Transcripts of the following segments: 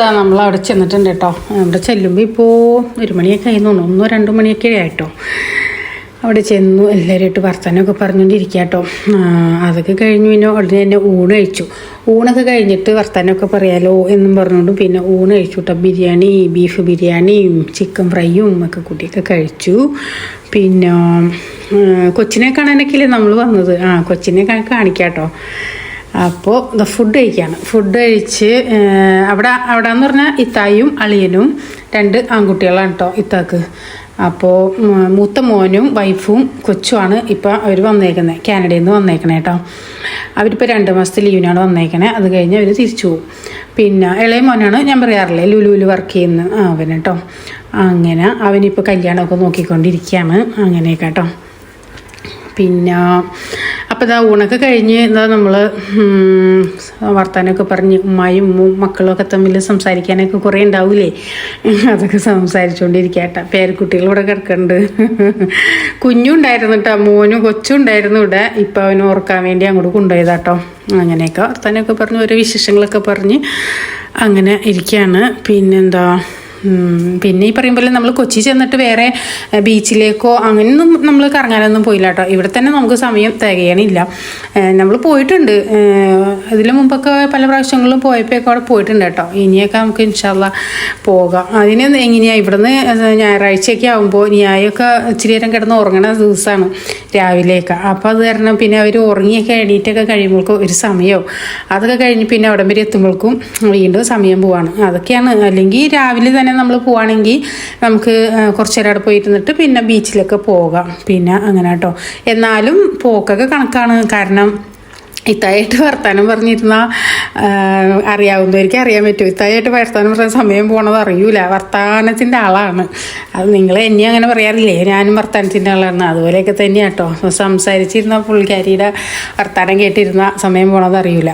ഇതാ നമ്മൾ അവിടെ ചെന്നിട്ടുണ്ട് കേട്ടോ അവിടെ ചെല്ലുമ്പോൾ ഇപ്പോൾ ഒരു മണിയൊക്കെ ആയി തോന്നുന്നു. ഒന്നോ രണ്ടോ മണിയൊക്കെ ആയിട്ടോ. അവിടെ ചെന്നു എല്ലാവരുമായിട്ട് വർത്തമാനമൊക്കെ പറഞ്ഞുകൊണ്ടിരിക്കുക കേട്ടോ അതൊക്കെ കഴിഞ്ഞ് പിന്നെ ഉടനെ തന്നെ ഊണ് കഴിച്ചു. ഊണൊക്കെ കഴിഞ്ഞിട്ട് വർത്തമാനമൊക്കെ പറയാലോ എന്നും പറഞ്ഞുകൊണ്ട് പിന്നെ ഊണ് കഴിച്ചു കേട്ടോ ബിരിയാണി ബീഫ് ബിരിയാണിയും ചിക്കൻ ഫ്രൈയും ഒക്കെ കൂട്ടിയൊക്കെ കഴിച്ചു. പിന്നെ കൊച്ചിനെ കാണാനൊക്കെയല്ലേ നമ്മൾ വന്നത്? ആ കൊച്ചിനെ കാണിക്കാം കേട്ടോ അപ്പോൾ ഫുഡ് കഴിക്കുകയാണ് ഫുഡ് കഴിച്ച് അവിടെ അവിടെ എന്ന് പറഞ്ഞാൽ ഇത്തായും അളിയനും രണ്ട് ആൺകുട്ടികളാണ് കേട്ടോ ഇത്താക്ക്. അപ്പോൾ മൂത്ത മോനും വൈഫും കൊച്ചുമാണ് ഇപ്പോൾ അവർ വന്നേക്കുന്നത് കാനഡയിൽ നിന്ന് വന്നേക്കണേ കേട്ടോ അവരിപ്പോൾ രണ്ട് മാസത്തെ ലീവിനാണ് വന്നേക്കണേ അത് കഴിഞ്ഞ് അവർ തിരിച്ചു പോകും പിന്നെ ഇളയ മോനാണ് ഞാൻ പറയാറില്ലേ ലുലുവിൽ വർക്ക് ചെയ്യുന്ന അവന് കേട്ടോ അങ്ങനെ അവനിപ്പോൾ കല്യാണമൊക്കെ നോക്കിക്കൊണ്ടിരിക്കുകയാണ് അങ്ങനെയൊക്കെ കേട്ടോ പിന്നെ അപ്പോൾ ഇതാ ഊണൊക്കെ കഴിഞ്ഞ് എന്താ നമ്മൾ വർത്താനമൊക്കെ പറഞ്ഞ് ഉമ്മായും ഉമ്മും മക്കളൊക്കെ തമ്മിൽ സംസാരിക്കാനൊക്കെ കുറേ ഉണ്ടാവില്ലേ അതൊക്കെ സംസാരിച്ചുകൊണ്ടിരിക്കുക കേട്ടോ. പേരക്കുട്ടികൾ ഇവിടെ കിടക്കുന്നുണ്ട് കുഞ്ഞും ഉണ്ടായിരുന്നു കേട്ടോ മോനും കൊച്ചും ഉണ്ടായിരുന്നു ഇവിടെ. ഇപ്പം അവന് ഓർക്കാൻ വേണ്ടി അങ്ങോട്ട് കൊണ്ടുപോയതാ കേട്ടോ അങ്ങനെയൊക്കെ വർത്താനമൊക്കെ പറഞ്ഞ് ഓരോ വിശേഷങ്ങളൊക്കെ പറഞ്ഞ് അങ്ങനെ ഇരിക്കുകയാണ് പിന്നെന്താ? പിന്നെ ഈ പറയുമ്പോൾ നമ്മൾ കൊച്ചി ചെന്നിട്ട് വേറെ ബീച്ചിലേക്കോ അങ്ങനെയൊന്നും നമ്മൾ കറങ്ങാനൊന്നും പോയില്ല കേട്ടോ. ഇവിടെ തന്നെ നമുക്ക് സമയം തികയണില്ല. നമ്മൾ പോയിട്ടുണ്ട്. ഇതിനു മുമ്പൊക്കെ പല പ്രാവശ്യങ്ങളിലും പോയപ്പോഴൊക്കെ അവിടെ പോയിട്ടുണ്ട് കേട്ടോ. ഇനിയൊക്കെ നമുക്ക് ഇൻഷാല്ല പോകാം. അതിന് എങ്ങനെയാണ് ഇവിടുന്ന് ഞായറാഴ്ചയൊക്കെ ആകുമ്പോൾ ഞായൊക്കെ ഇച്ചിരി നേരം കിടന്ന് ഉറങ്ങണ ദിവസമാണ് രാവിലെയൊക്കെ. അപ്പോൾ അത് കാരണം പിന്നെ അവർ ഉറങ്ങിയൊക്കെ എണീറ്റൊക്കെ കഴിയുമ്പോഴേക്കും ഒരു സമയവും. അതൊക്കെ കഴിഞ്ഞ് പിന്നെ അവിടം വരെ എത്തുമ്പോഴേക്കും വീണ്ടും സമയം പോവാണ്. അതൊക്കെയാണ്. അല്ലെങ്കിൽ രാവിലെ തന്നെ നമ്മൾ പോവുകയാണെങ്കിൽ നമുക്ക് കുറച്ച് നേരം അവിടെ പോയിരുന്നിട്ട് പിന്നെ ബീച്ചിലൊക്കെ പോകാം. പിന്നെ അങ്ങനെ കേട്ടോ എന്നാലും പോക്കൊക്കെ കണക്കാണ്. കാരണം ഇത്തായിട്ട് വർത്താനം പറഞ്ഞിരുന്ന അറിയാവുന്നവർക്ക് അറിയാൻ പറ്റും. ഇത്തായിട്ട് വർത്താനം പറഞ്ഞ സമയം പോണത് അറിയൂല. വർത്താനത്തിന്റെ ആളാണ്. അത് നിങ്ങൾ എന്നെ അങ്ങനെ പറയാറില്ലേ? ഞാനും വർത്താനത്തിന്റെ ആളാണ്. അതുപോലെയൊക്കെ തന്നെയാണ് കേട്ടോ സംസാരിച്ചിരുന്ന പുള്ളിക്കാരിയുടെ വർത്താനം കേട്ടിരുന്ന സമയം പോണത് അറിയൂല.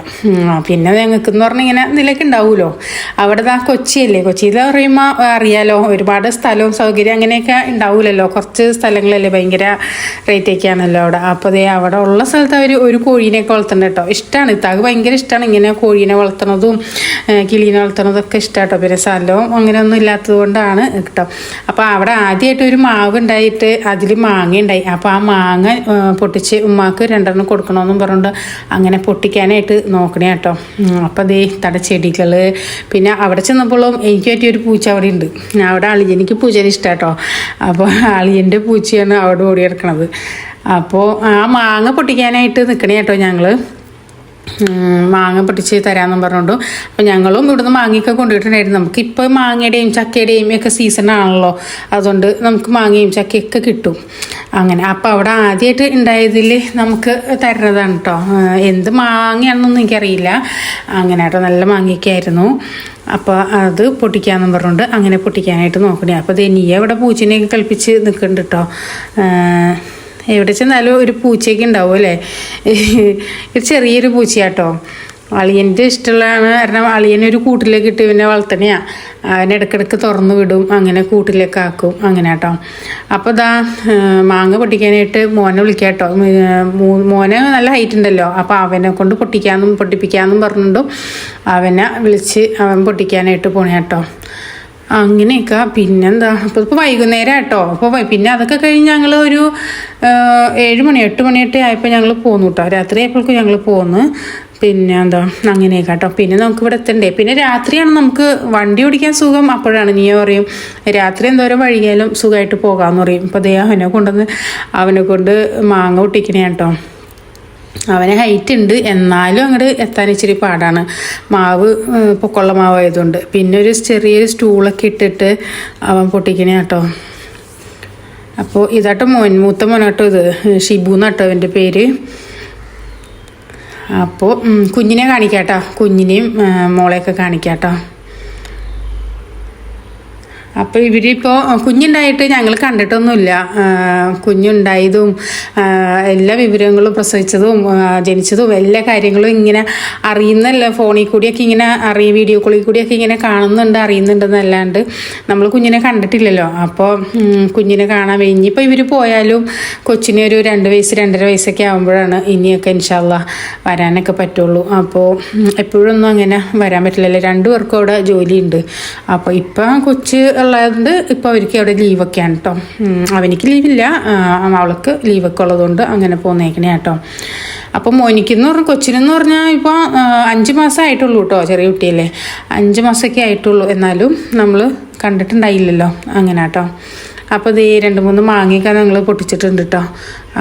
പിന്നെ ഞങ്ങൾക്ക് എന്ന് പറഞ്ഞാൽ ഇങ്ങനെ ഇതിലൊക്കെ ഉണ്ടാവുമല്ലോ അവിടെ ആ കൊച്ചിയല്ലേ? കൊച്ചിയിൽ പറയുമ്പോൾ അറിയാലോ? ഒരുപാട് സ്ഥലവും സൗകര്യം അങ്ങനെയൊക്കെ ഉണ്ടാവില്ലല്ലോ കുറച്ച് സ്ഥലങ്ങളല്ലേ ഭയങ്കര റേറ്റൊക്കെയാണല്ലോ അവിടെ. അപ്പോൾ അതേ അവിടെ ഉള്ള സ്ഥലത്ത് അവർ ഒരു കോഴീനെയൊക്കെ വളർത്തുന്നുണ്ട് കേട്ടോ ഇഷ്ടമാണ് ഇത്താക്ക് ഭയങ്കര ഇഷ്ടമാണ് ഇങ്ങനെ കോഴീനെ വളർത്തുന്നതും കിളീനെ വളർത്തുന്നതും ഒക്കെ ഇഷ്ടം കേട്ടോ പിന്നെ സ്ഥലവും അങ്ങനെയൊന്നും ഇല്ലാത്തത് കൊണ്ടാണ് കേട്ടോ അപ്പോൾ അവിടെ ആദ്യമായിട്ട് ഒരു മാവ് ഉണ്ടായിട്ട് അതിൽ മാങ്ങ ഉണ്ടായി അപ്പോൾ ആ മാങ്ങ പൊട്ടിച്ച് ഉമ്മാക്ക് രണ്ടെണ്ണം കൊടുക്കണമെന്നും പറഞ്ഞുകൊണ്ട് അങ്ങനെ പൊട്ടിക്കാനായിട്ട് നോക്കണേ കേട്ടോ അപ്പോൾ ദേ തട ചെടികൾ പിന്നെ അവിടെ ചെന്നപ്പോഴും എനിക്ക് പറ്റിയ ഒരു പൂച്ച അവിടെ ഉണ്ട് അവിടെ അളിയനിക്ക് പൂച്ചേനെ ഇഷ്ടം കേട്ടോ അപ്പോൾ അളിയന്റെ പൂച്ചയാണ് അവിടെ ഓടി കിടക്കണത് അപ്പോൾ ആ മാങ്ങ പൊട്ടിക്കാനായിട്ട് നിൽക്കണേ കേട്ടോ ഞങ്ങൾ മാങ്ങ പൊട്ടിച്ച് തരാമെന്നും പറഞ്ഞുകൊണ്ട് അപ്പോൾ ഞങ്ങളും ഇവിടുന്ന് മാങ്ങയൊക്കെ കൊണ്ടുപോയിട്ടുണ്ടായിരുന്നു. നമുക്ക് ഇപ്പോൾ മാങ്ങയുടെയും ചക്കയുടെയും ഒക്കെ സീസണാണല്ലോ അതുകൊണ്ട് നമുക്ക് മാങ്ങയും ചക്കയൊക്കെ കിട്ടും. അങ്ങനെ അപ്പോൾ അവിടെ ആദ്യമായിട്ട് ഉണ്ടായതിൽ നമുക്ക് തരുന്നതാണ് കേട്ടോ എന്ത് മാങ്ങയാണെന്നൊന്നും എനിക്കറിയില്ല. അങ്ങനെ കേട്ടോ നല്ല മാങ്ങയൊക്കെ ആയിരുന്നു. അപ്പോൾ അത് പൊട്ടിക്കാമെന്നും പറഞ്ഞുകൊണ്ട് അങ്ങനെ പൊട്ടിക്കാനായിട്ട് നോക്കണേ. അപ്പോൾ നീ ഇവിടെ പൂച്ചിനെയൊക്കെ കളിപ്പിച്ച് നിൽക്കുന്നുണ്ട് കേട്ടോ എവിടെ ചെന്നാലും ഒരു പൂച്ചയൊക്കെ ഉണ്ടാവും അല്ലേ? ഒരു ചെറിയൊരു പൂച്ചയാട്ടോ. അളിയന്റെ ഇഷ്ടമുള്ളതാണ്. കാരണം ഒരു കൂട്ടിലേക്ക് ഇട്ട് പിന്നെ വളർത്തണയാ. അവനെ ഇടയ്ക്കിടയ്ക്ക് തുറന്നു വിടും അങ്ങനെ കൂട്ടിലേക്ക് ആക്കും. അങ്ങനെ കേട്ടോ അപ്പോൾ ഇതാ മാങ്ങ പൊട്ടിക്കാനായിട്ട് മോനെ വിളിക്കാം കേട്ടോ മോനെ നല്ല ഹൈറ്റ് ഉണ്ടല്ലോ. അപ്പോൾ അവനെ കൊണ്ട് പൊട്ടിക്കാമെന്നും പൊട്ടിപ്പിക്കാമെന്നും പറഞ്ഞിട്ടും അവനെ വിളിച്ച് അവൻ പൊട്ടിക്കാനായിട്ട് പോണേ കേട്ടോ അങ്ങനെയൊക്കെ. പിന്നെന്താ? അപ്പോൾ ഇപ്പോൾ വൈകുന്നേരം കേട്ടോ അപ്പോൾ പിന്നെ അതൊക്കെ കഴിഞ്ഞ് ഞങ്ങൾ ഒരു ഏഴ് മണി എട്ട് മണിയൊക്കെ ആയപ്പോൾ ഞങ്ങൾ പോന്നു കേട്ടോ രാത്രി ആയപ്പോഴേക്കും ഞങ്ങൾ പോന്ന്. പിന്നെ എന്താ അങ്ങനെയൊക്കെ കേട്ടോ പിന്നെ നമുക്ക് ഇവിടെ എത്തണ്ടേ? പിന്നെ രാത്രിയാണ് നമുക്ക് വണ്ടി ഓടിക്കാൻ സുഖം. അപ്പോഴാണ് നീ പറയും രാത്രി എന്തോരം വഴിയാലും സുഖമായിട്ട് പോകാമെന്ന് പറയും. അപ്പോൾ ദേ അവനെ കൊണ്ടുവന്ന് അവനെ കൊണ്ട് മാങ്ങ പൊട്ടിക്കണേ കേട്ടോ അവന് ഹൈറ്റ് ഉണ്ട്. എന്നാലും അങ്ങോട്ട് എത്താൻ ഇച്ചിരി പാടാണ്. മാവ് പൊക്കുള്ള മാവായതുകൊണ്ട്. പിന്നെ ഒരു ചെറിയൊരു സ്റ്റൂളൊക്കെ ഇട്ടിട്ട് അവൻ പൊട്ടിക്കണേ കേട്ടോ. അപ്പോൾ ഇതാട്ടോ മോൻ മൂത്ത മോനാട്ടോ ഇത്. ഷിബു എന്നാട്ടോ അവന്റെ പേര്. അപ്പോൾ കുഞ്ഞിനെ കാണിക്കാട്ടോ. കുഞ്ഞിനെയും മോളെയൊക്കെ കാണിക്കാട്ടോ. അപ്പോൾ ഇവരിപ്പോൾ കുഞ്ഞുണ്ടായിട്ട് ഞങ്ങൾ കണ്ടിട്ടൊന്നുമില്ല. കുഞ്ഞുണ്ടായതും എല്ലാ വിവരങ്ങളും പ്രസവിച്ചതും ജനിച്ചതും എല്ലാ കാര്യങ്ങളും ഇങ്ങനെ അറിയുന്നല്ല ഫോണിൽ കൂടിയൊക്കെ ഇങ്ങനെ അറിയ വീഡിയോ കോളിൽ കൂടിയൊക്കെ ഇങ്ങനെ കാണുന്നുണ്ട് അറിയുന്നുണ്ടെന്നല്ലാണ്ട് നമ്മൾ കുഞ്ഞിനെ കണ്ടിട്ടില്ലല്ലോ. അപ്പോൾ കുഞ്ഞിനെ കാണാൻ വേണ്ടി ഇനിയിപ്പോൾ ഇവർ പോയാലും കൊച്ചിന് ഒരു രണ്ട് വയസ്സ് രണ്ടര വയസ്സൊക്കെ ആകുമ്പോഴാണ് ഇനിയൊക്കെ ഇൻഷാല്ല വരാനൊക്കെ പറ്റുള്ളൂ. അപ്പോൾ എപ്പോഴൊന്നും അങ്ങനെ വരാൻ പറ്റില്ലല്ലോ. രണ്ടു പേർക്കും അവിടെ ജോലിയുണ്ട്. അപ്പോൾ ഇപ്പം കൊച്ച് ഉള്ളതുകൊണ്ട് ഇപ്പോൾ അവർക്ക് അവിടെ ലീവൊക്കെയാണ് കേട്ടോ അവനിക്ക് ലീവില്ല അവൾക്ക് ലീവൊക്കെ ഉള്ളതുകൊണ്ട് അങ്ങനെ പോന്നേക്കണേ കേട്ടോ അപ്പം മോനിക്കെന്ന് പറഞ്ഞാൽ കൊച്ചിനെന്ന് പറഞ്ഞാൽ ഇപ്പോൾ അഞ്ച് മാസം ആയിട്ടുള്ളൂ കേട്ടോ ചെറിയ കുട്ടിയല്ലേ. അഞ്ച് മാസമൊക്കെ ആയിട്ടുള്ളൂ. എന്നാലും നമ്മൾ കണ്ടിട്ടുണ്ടായില്ലല്ലോ അങ്ങനെ കേട്ടോ അപ്പോൾ ഇത് രണ്ട് മൂന്ന് മാങ്ങയൊക്കെ ഞങ്ങൾ പൊട്ടിച്ചിട്ടുണ്ട് കേട്ടോ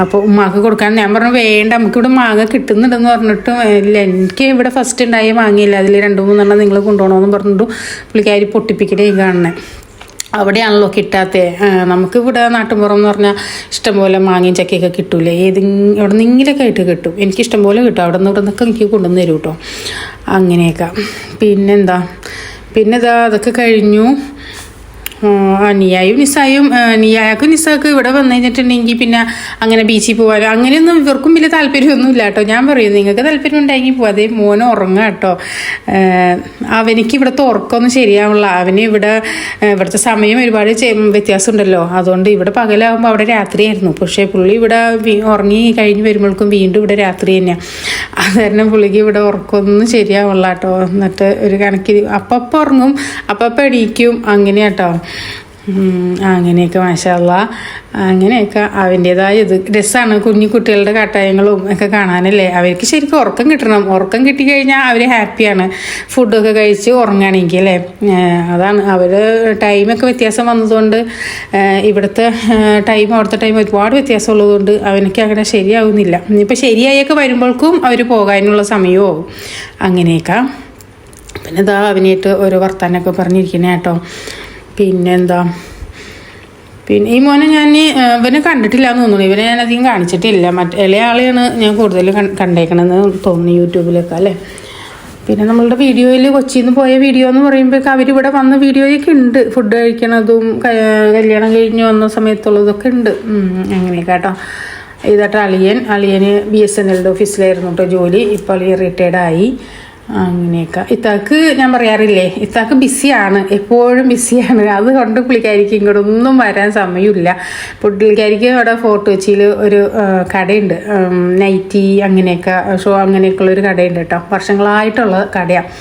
അപ്പോൾ ഉമ്മാക്ക് കൊടുക്കാൻ ഞാൻ പറഞ്ഞു വേണ്ട നമുക്ക് ഇവിടെ മാങ്ങ കിട്ടുന്നുണ്ടെന്ന് പറഞ്ഞിട്ട് ഇല്ല എനിക്ക് ഇവിടെ ഫസ്റ്റ് ഉണ്ടായ മാങ്ങയില്ല. അതിൽ രണ്ട് മൂന്നെണ്ണം നിങ്ങൾ കൊണ്ടുപോകണമെന്ന് പറഞ്ഞിട്ട് പുള്ളിക്കാരി പൊട്ടിപ്പിക്കണേ കാണണേ അവിടെയാണല്ലോ കിട്ടാത്ത. നമുക്കിവിടെ നാട്ടുമ്പുറം എന്ന് പറഞ്ഞാൽ ഇഷ്ടംപോലെ മാങ്ങയും ചക്കയൊക്കെ കിട്ടൂലേ. ഏത് എവിടെ നിന്നെങ്കിലൊക്കെ ആയിട്ട് കിട്ടും. എനിക്ക് ഇഷ്ടംപോലെ കിട്ടും. അവിടെ നിന്ന് ഇവിടെ നിന്നൊക്കെ എനിക്ക് കൊണ്ടുവന്ന് തരും കേട്ടോ അങ്ങനെയൊക്കെ. പിന്നെന്താ? പിന്നെ ഇതാ അതൊക്കെ കഴിഞ്ഞു. ആ, നിസ്സായും ആ, നിസാക്ക് ഇവിടെ വന്നു കഴിഞ്ഞിട്ടുണ്ടെങ്കിൽ പിന്നെ അങ്ങനെ ബീച്ചിൽ പോകാനോ അങ്ങനെയൊന്നും ഇവർക്കും വലിയ താല്പര്യമൊന്നും ഇല്ല കേട്ടോ. ഞാൻ പറയും നിങ്ങൾക്ക് താല്പര്യം ഉണ്ടെങ്കിൽ അതേ മോന് ഉറങ്ങുക കേട്ടോ. അവനിക്ക് ഇവിടുത്തെ ഉറക്കമൊന്നും ശരിയാവുള്ള അവന് ഇവിടെ ഇവിടുത്തെ സമയം ഒരുപാട് വ്യത്യാസം ഉണ്ടല്ലോ അതുകൊണ്ട് ഇവിടെ പകലാകുമ്പോൾ അവിടെ രാത്രിയായിരുന്നു. പക്ഷേ പുള്ളി ഇവിടെ ഉറങ്ങി കഴിഞ്ഞ് വരുമ്പോഴേക്കും വീണ്ടും ഇവിടെ രാത്രി തന്നെയാണ് അത് കാരണം പുള്ളിക്ക് ഇവിടെ ഉറക്കമൊന്നും ശരിയാവുള്ള കേട്ടോ. എന്നിട്ട് ഒരു കണക്കിന് അപ്പപ്പം ഉറങ്ങും അപ്പപ്പം എണീക്കും. അങ്ങനെ കേട്ടോ. ഉം, അങ്ങനെയൊക്കെ മാഷല്ല അങ്ങനെയൊക്കെ അവന്റേതായ ഇത്. രസമാണ് കുഞ്ഞു കുട്ടികളുടെ കട്ടായങ്ങളും ഒക്കെ കാണാനല്ലേ? അവർക്ക് ശരിക്കും ഉറക്കം കിട്ടണം. ഉറക്കം കിട്ടിക്കഴിഞ്ഞാൽ അവർ ഹാപ്പിയാണ്. ഫുഡൊക്കെ കഴിച്ച് ഉറങ്ങുകയാണെങ്കിൽ അല്ലേ? അതാണ്. അവർ ടൈമൊക്കെ വ്യത്യാസം വന്നതുകൊണ്ട് ഇവിടുത്തെ ടൈം അവിടുത്തെ ടൈം ഒരുപാട് വ്യത്യാസം ഉള്ളതുകൊണ്ട് അവനൊക്കെ അങ്ങനെ ശരിയാവുന്നില്ല. ഇനിയിപ്പോൾ ശരിയായൊക്കെ വരുമ്പോഴേക്കും അവർ പോകാനുള്ള സമയവും അങ്ങനെയൊക്കെ. പിന്നെ ഇതാ അവനായിട്ട് ഓരോ വർത്താനൊക്കെ പറഞ്ഞിരിക്കണേ കേട്ടോ. പിന്നെന്താ? പിന്നെ ഈ മോനെ ഞാൻ ഇവനെ കണ്ടിട്ടില്ല എന്ന് തോന്നുന്നു. ഇവനെ ഞാൻ അധികം കാണിച്ചിട്ടില്ല. മറ്റേ ഇളയ ആളെയാണ് ഞാൻ കൂടുതൽ കണ്ടേക്കണമെന്ന് തോന്നുന്നു യൂട്യൂബിലൊക്കെ അല്ലേ? പിന്നെ നമ്മളുടെ വീഡിയോയിൽ കൊച്ചിയിൽ നിന്ന് പോയ വീഡിയോ എന്ന് പറയുമ്പോഴേക്ക് അവരിവിടെ വന്ന വീഡിയോയൊക്കെ ഉണ്ട്. ഫുഡ് കഴിക്കണതും കല്യാണം കഴിഞ്ഞ് വന്ന സമയത്തുള്ളതൊക്കെ ഉണ്ട്. അങ്ങനെ അങ്ങനെയൊക്കെ കേട്ടോ. ഇതായിട്ട് അളിയൻ. അളിയന് ബി എസ് എൻ എല്ലിന്റെ ഓഫീസിലായിരുന്നു കേട്ടോ ജോലി. ഇപ്പോൾ അളിയൻ റിട്ടയർഡ് ആയി. അങ്ങനെയൊക്കെ. ഇത്താക്ക് ഞാൻ പറയാറില്ലേ ഇത്താക്ക് ബിസിയാണ്. എപ്പോഴും ബിസിയാണ്. അതുകൊണ്ട് പുള്ളിക്കാരിക്ക് ഇങ്ങോട്ട് ഒന്നും വരാൻ സമയമില്ല. പുള്ളിക്കാരിക്ക് അവിടെ ഫോർട്ട് കൊച്ചിയിൽ ഒരു കടയുണ്ട്. നൈറ്റി അങ്ങനെയൊക്കെ ഷോ അങ്ങനെയൊക്കെയുള്ള ഒരു കടയുണ്ട് കേട്ടോ. വർഷങ്ങളായിട്ടുള്ള കടയാണ്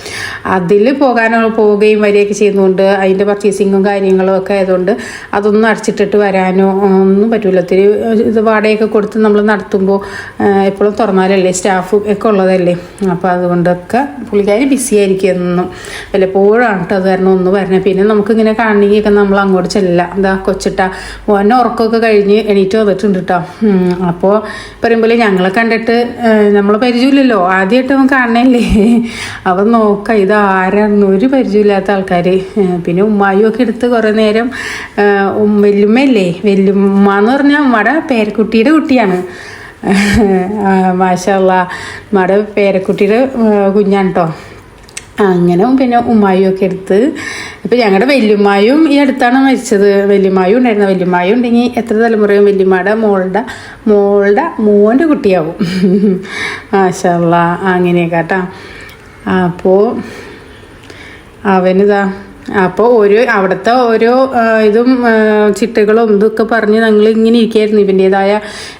അതിൽ പോകാനോ പോവുകയും വരികയൊക്കെ ചെയ്യുന്നതുകൊണ്ട് അതിന്റെ പർച്ചേസിങ്ങും കാര്യങ്ങളും ഒക്കെ ആയതുകൊണ്ട് അതൊന്നും അടച്ചിട്ടിട്ട് വരാനോ ഒന്നും പറ്റില്ല ഒത്തിരി ഇത് വാടകയൊക്കെ കൊടുത്ത് നമ്മൾ നടത്തുമ്പോൾ എപ്പോഴും തുറന്നാലല്ലേ സ്റ്റാഫും ഒക്കെ ഉള്ളതല്ലേ. അപ്പോൾ അതുകൊണ്ടൊക്കെ പുള്ളിക്കാരി ബിസി ആയിരിക്കും എന്നും വല്ലപ്പോഴാണ് കേട്ടോ അത് കാരണം ഒന്ന് വരണേ. പിന്നെ നമുക്കിങ്ങനെ കാണണമെങ്കിലൊക്കെ നമ്മൾ അങ്ങോട്ട് ചെല്ല. എന്താ കൊച്ചിട്ട. മോനെ ഉറക്കമൊക്കെ കഴിഞ്ഞ് എണീറ്റ് വന്നിട്ടുണ്ട് കേട്ടോ അപ്പോൾ പറയുമ്പോൾ ഞങ്ങളെ കണ്ടിട്ട് നമ്മൾ പരിചയമില്ലല്ലോ. ആദ്യമായിട്ട് അവൻ കാണണല്ലേ? അവൻ നോക്ക ഇത് ആരാണെന്ന് ഒരു പരിചയമില്ലാത്ത ആൾക്കാർ പിന്നെ ഉമ്മായും ഒക്കെ എടുത്ത് കുറേ നേരം വല്യമ്മയല്ലേ വല്യമ്മ എന്ന് പറഞ്ഞാൽ ഉമ്മയുടെ പേരക്കുട്ടിയുടെ കുട്ടിയാണ്. മാഷല്ല. നമ്മുടെ പേരക്കുട്ടിയുടെ കുഞ്ഞാണ് കേട്ടോ അങ്ങനെ പിന്നെ ഉമ്മായും ഒക്കെ എടുത്ത് ഇപ്പം ഞങ്ങളുടെ വല്യമ്മായും ഈ അടുത്താണ് മരിച്ചത്. വല്യമ്മായും ഉണ്ടായിരുന്ന. വല്യമ്മായും ഉണ്ടെങ്കിൽ എത്ര തലമുറയും വല്യമ്മയുടെ മോളുടെ മോളുടെ മോന്റെ കുട്ടിയാവും. മാഷല്ല അങ്ങനെയൊക്കെ കേട്ടോ അപ്പോൾ അവനിതാ അപ്പോൾ ഒരു അവിടുത്തെ ഓരോ ഇതും ചിട്ടകളും ഇതൊക്കെ പറഞ്ഞ് ഞങ്ങൾ ഇങ്ങനെ ഇരിക്കുകയായിരുന്നു ഇവന്റേതായ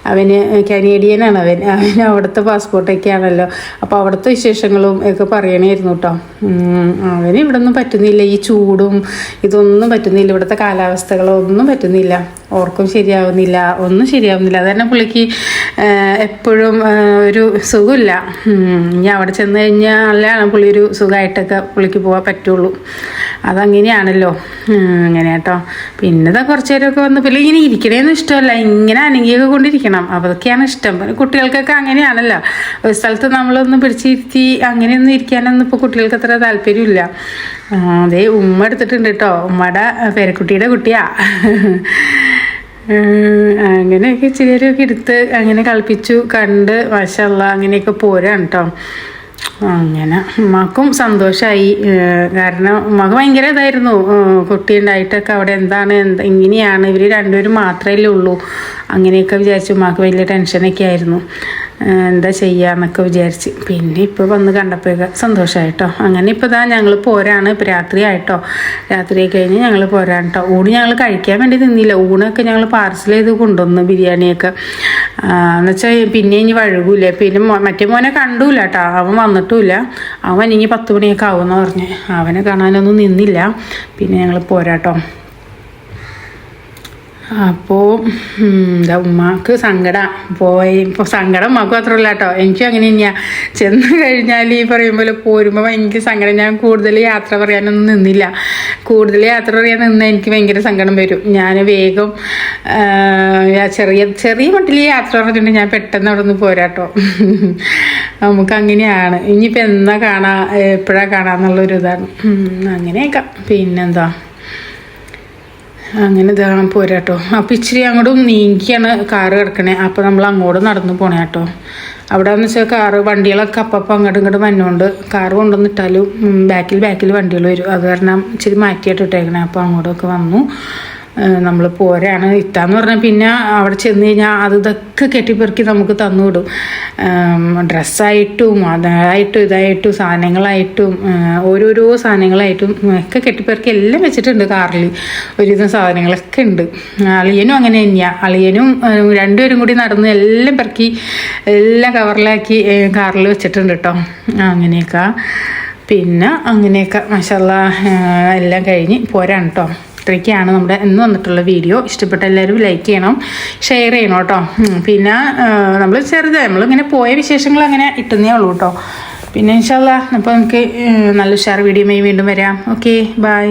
അവന് കനേഡിയനാണ് അവൻ. അവൻ അവിടുത്തെ പാസ്പോർട്ടൊക്കെ ആണല്ലോ അപ്പോൾ അവിടുത്തെ വിശേഷങ്ങളും ഒക്കെ പറയണമായിരുന്നു കേട്ടോ അവന് ഇവിടെ ഒന്നും പറ്റുന്നില്ല. ഈ ചൂടും ഇതൊന്നും പറ്റുന്നില്ല. ഇവിടുത്തെ കാലാവസ്ഥകളൊന്നും പറ്റുന്നില്ല. ഓർക്കും ശരിയാവുന്നില്ല. ഒന്നും ശരിയാവുന്നില്ല. അത് തന്നെ പുള്ളിക്ക് എപ്പോഴും ഒരു സുഖമില്ല. ഇനി അവിടെ ചെന്ന് കഴിഞ്ഞാലാണ് പുള്ളി ഒരു സുഖമായിട്ടൊക്കെ പുള്ളിക്ക് പോകാൻ പറ്റുള്ളൂ. അതങ്ങനെയാണല്ലോ. അങ്ങനെ കേട്ടോ. പിന്നെ ഇതാ കുറച്ച് വന്ന് പിന്നെ ഇങ്ങനെ ഇരിക്കണേന്ന് ഇഷ്ടമല്ല. ഇങ്ങനെ അനങ്ങിയൊക്കെ കൊണ്ടിരിക്കണം. അതൊക്കെയാണ് ഇഷ്ടം. കുട്ടികൾക്കൊക്കെ അങ്ങനെയാണല്ലോ. ഒരു സ്ഥലത്ത് നമ്മളൊന്ന് പിടിച്ചിരുത്തി അങ്ങനെയൊന്നും ഇരിക്കാനൊന്നും ഇപ്പോൾ കുട്ടികൾക്ക് അത്ര താല്പര്യമില്ല. ആ, അതേ ഉമ്മ എടുത്തിട്ടുണ്ട് കേട്ടോ ഉമ്മയുടെ പേരക്കുട്ടിയുടെ കുട്ടിയാ. അങ്ങനെയൊക്കെ ഇച്ചിരിയൊക്കെ എടുത്ത് അങ്ങനെ കളിപ്പിച്ചു കണ്ട് മാഷല്ല അങ്ങനെയൊക്കെ പോരാണ് കേട്ടോ അങ്ങനെ ഉമ്മക്കും സന്തോഷമായി കാരണം ഉമ്മക്ക് ഭയങ്കര ഇതായിരുന്നു. കുട്ടി ഉണ്ടായിട്ടൊക്കെ അവിടെ എന്താണ് എന്ത് ഇങ്ങനെയാണ്. ഇവർ രണ്ടുപേരും മാത്രമല്ലേ ഉള്ളൂ. അങ്ങനെയൊക്കെ വിചാരിച്ചു ഉമ്മാക്ക് വലിയ ടെൻഷനൊക്കെ ആയിരുന്നു. എന്താ ചെയ്യാന്നൊക്കെ വിചാരിച്ച്. പിന്നെ ഇപ്പോൾ വന്ന് കണ്ടപ്പോഴൊക്കെ സന്തോഷമായിട്ടോ അങ്ങനെ ഇപ്പോൾ ഇതാ ഞങ്ങൾ പോരാണ്. ഇപ്പോൾ രാത്രി ആയിട്ടോ. രാത്രി കഴിഞ്ഞ് ഞങ്ങൾ പോരാണ് കേട്ടോ ഊണ് ഞങ്ങൾ കഴിക്കാൻ വേണ്ടി നിന്നില്ല ഊണൊക്കെ ഞങ്ങൾ പാർസൽ ചെയ്ത് കൊണ്ടുവന്നു ബിരിയാണിയൊക്കെ. എന്നുവെച്ചാൽ പിന്നെ ഇനി വഴുകൂലേ. പിന്നെ മറ്റേ മോനെ കണ്ടൂല കേട്ടോ അവൻ വന്നിട്ടുമില്ല അവൻ ഇനി പത്ത് മണിയൊക്കെ ആവുമെന്ന് പറഞ്ഞ്. അവനെ കാണാനൊന്നും നിന്നില്ല. പിന്നെ ഞങ്ങൾ പോരാട്ടോ. അപ്പോൾ എന്താ ഉമ്മാക്ക് സങ്കടം. പോയി. ഇപ്പോൾ സങ്കടം ഉമ്മാക്ക് മാത്രമല്ല കേട്ടോ എനിക്കും അങ്ങനെ തന്നെയാണ് ചെന്ന് കഴിഞ്ഞാൽ ഈ പറയും പോലെ പോരുമ്പോൾ എനിക്ക് സങ്കടം. ഞാൻ കൂടുതൽ യാത്ര പറയാനൊന്നും നിന്നില്ല. കൂടുതൽ യാത്ര പറയാൻ നിന്നാൽ എനിക്ക് ഭയങ്കര സങ്കടം വരും. ഞാൻ വേഗം ചെറിയ ചെറിയ മട്ടിൽ യാത്ര പറഞ്ഞിട്ടുണ്ടെങ്കിൽ ഞാൻ പെട്ടെന്ന് അവിടെ നിന്ന് പോരാട്ടോ നമുക്ക് അങ്ങനെയാണ്. ഇനിയിപ്പോൾ എന്നാ കാണാ എപ്പോഴാണ് കാണാന്നുള്ളൊരു ഇതാണ് അങ്ങനെയൊക്കെ. പിന്നെന്താ? അങ്ങനെ ഇതാ പോരാട്ടോ. അപ്പം ഇച്ചിരി അങ്ങോട്ടും നീങ്ങിയാണ് കാറ് കിടക്കണേ. അപ്പോൾ നമ്മൾ അങ്ങോട്ട് നടന്നു പോണേ കേട്ടോ. അവിടെ എന്ന് വെച്ചാൽ കാറ് വണ്ടികളൊക്കെ അപ്പം അങ്ങോട്ടും ഇങ്ങോട്ടും വന്നുകൊണ്ട് കാറ് കൊണ്ടുവന്നിട്ടാലും ബാക്കിൽ ബാക്കിൽ വണ്ടികൾ വരും. അത് കാരണം ഇച്ചിരി മാറ്റിയിട്ട് ഇട്ടേക്കണേ. അപ്പോൾ അങ്ങോട്ടൊക്കെ വന്നു. നമ്മൾ പോരാണ് ഇട്ടാന്ന് പറഞ്ഞാൽ പിന്നെ അവിടെ ചെന്ന് കഴിഞ്ഞാൽ അത് ഇതൊക്കെ കെട്ടിപ്പെറുക്കി നമുക്ക് തന്നുവിടും. ഡ്രസ്സായിട്ടും അതായിട്ടും ഇതായിട്ടും സാധനങ്ങളായിട്ടും ഓരോരോ സാധനങ്ങളായിട്ടും ഒക്കെ കെട്ടിപ്പെറുക്കി എല്ലാം വെച്ചിട്ടുണ്ട് കാറിൽ ഒരുവിധം സാധനങ്ങളൊക്കെ ഉണ്ട്. അളിയനും അങ്ങനെ തന്നെയാണ് അളിയനും രണ്ടുപേരും കൂടി നടന്ന് എല്ലാം പെറുക്കി എല്ലാം കവറിലാക്കി കാറിൽ വെച്ചിട്ടുണ്ട് കേട്ടോ അങ്ങനെയൊക്കെ. പിന്നെ അങ്ങനെയൊക്കെ മഷാല്ല എല്ലാം കഴിഞ്ഞ് പോരാണ് കേട്ടോ ഇത്രയൊക്കെയാണ് നമ്മുടെ ഇന്ന് വന്നിട്ടുള്ള വീഡിയോ. ഇഷ്ടപ്പെട്ട എല്ലാവരും ലൈക്ക് ചെയ്യണം ഷെയർ ചെയ്യണം കേട്ടോ. പിന്നെ നമ്മൾ ചെറുത് നമ്മളിങ്ങനെ പോയ വിശേഷങ്ങൾ അങ്ങനെ ഇട്ടുന്നേ ഉള്ളൂ കേട്ടോ. പിന്നെ ഇൻഷാല്ല അപ്പോൾ നമുക്ക് നല്ല ഉഷാർ വീഡിയോയുമായി വീണ്ടും വരാം. Okay bye